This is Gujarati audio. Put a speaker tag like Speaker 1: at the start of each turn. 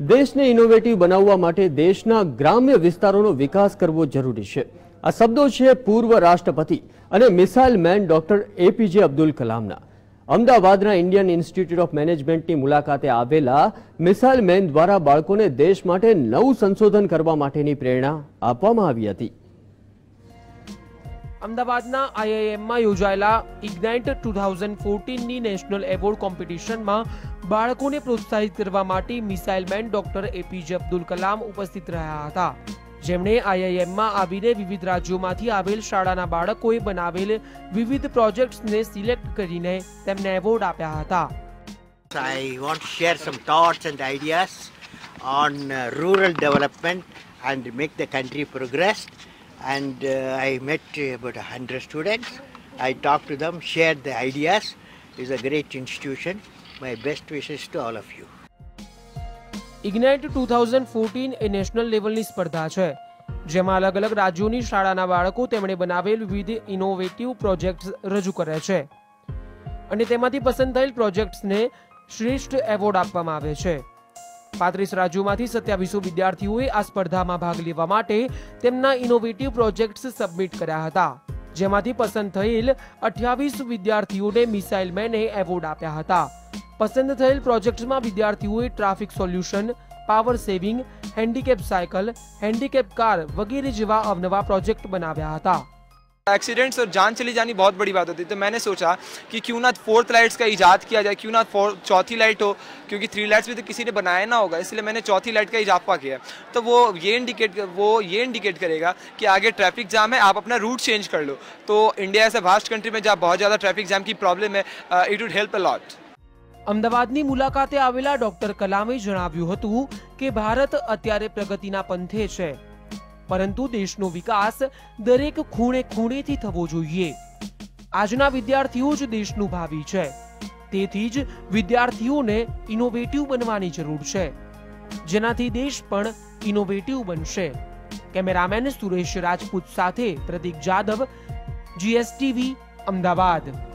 Speaker 1: દેશને ઇનોવેટિવ બનાવવા માટે દેશના ગ્રામ્ય વિસ્તારોનો વિકાસ કરવો જરૂરી છે. આ શબ્દો છે પૂર્વ રાષ્ટ્રપતિ અને missile man doctor APJ Abdul કલામના. અમદાવાદના ઇન્ડિયન ઇન્સ્ટિટ્યૂટ ઓફ મેનેજમેન્ટની મુલાકાતે આવેલા મિસાઇલ મેન દ્વારા બાળકોને દેશ માટે નવું સંશોધન કરવા માટેની પ્રેરણા આપવામાં આવી હતી.
Speaker 2: અમદાવાદના આઈઆઈએમમાં યોજાયેલા ઇગ્નાઇટ ટુ થાઉઝન્ડ ફોર્ટીનની નેશનલ એવોર્ડ કોમ્પિટિશનમાં બાળકોને પ્રોત્સાહિત કરવા માટે missile man doctor APJ Abdul Kalam ઉપસ્થિત રહ્યા હતા જેમણે આઈઆઈએમમાં આવીને વિવિધ રાજ્યોમાંથી આવેલ શાળાના બાળકોએ બનાવેલ વિવિધ પ્રોજેક્ટ્સને સિલેક્ટ કરીને તેમને એવોર્ડ આપ્યા હતા
Speaker 3: I want to share some thoughts and ideas on uh, rural development and make the country progress. And uh, I met uh, about 100 students. I talked to them, shared the ideas. It's a great institution. My best wishes to all of you.
Speaker 2: Ignite two thousand fourteen A national લેવલની સ્પર્ધા છે, જેમાં અલગ અલગ રાજ્યોની શાળાના બાળકો તેમણે બનાવેલ વિવિધ ઇનોવેટિવ પ્રોજેક્ટ્સ રજૂ કરે છે. અને તેમાંથી પસંદ થયેલ પ્રોજેક્ટ્સને શ્રેષ્ઠ એવોર્ડ આપવામાં આવે છે. પાંત્રીસ રાજ્યોમાંથી સત્યાવીસો વિદ્યાર્થીઓએ આ સ્પર્ધામાં ભાગ લેવા માટે તેમના ઇનોવેટિવ પ્રોજેક્ટ્સ સબમિટ કર્યા હતા, જેમાંથી પસંદ થયેલ અઠ્યાવીસ વિદ્યાર્થીઓને મિસાઇલ મેને એવોર્ડ આપ્યા હતા. પસંદ થયેલ પ્રોજેક્ટ્સમાં વિદ્યાર્થીઓએ traffic solution power saving handicap cycle handicap car વગેરે જેવા અવનવા પ્રોજેક્ટ બનાવ્યા હતા
Speaker 4: एक्सीडेंट्स और जान चली जानी बहुत बड़ी बात होती है तो मैंने सोचा कि क्यों ना फोर्थ लाइट्स का इजाद किया जाए क्यों ना फोर चौथी लाइट हो क्योंकि थ्री लाइट्स भी तो किसी ने बनाया ना होगा इसलिए मैंने चौथी लाइट का इजाफा किया तो वो ये इंडिकेट वो ये इंडिकेट करेगा कि आगे ट्रैफिक जाम है आप अपना रूट चेंज कर लो तो इंडिया ऐसे वास्ट कंट्री में जहाँ बहुत ज़्यादा ट्रैफिक जाम की प्रॉब्लम है it would help a lot
Speaker 2: અમદાવાદની મુલાકાતે આવેલા ડોક્ટર કલામે જણાવ્યું હતું કે ભારત અત્યારે પ્રગતિના પંથે છે. પરંતુ દેશનો વિકાસ દરેક ખૂણે ખૂણેથી થવો જોઈએ. આજના વિદ્યાર્થીઓ જ દેશનું ભાવિ છે. તેથી જ વિદ્યાર્થીઓને ઇનોવેટિવ બનવાની જરૂર છે. જેનાથી દેશ પણ ઇનોવેટિવ બનશે. કેમેરામેન સુરેશ રાજપૂત સાથે પ્રદીપ જાદવ, જીએસટીવી, અમદાવાદ.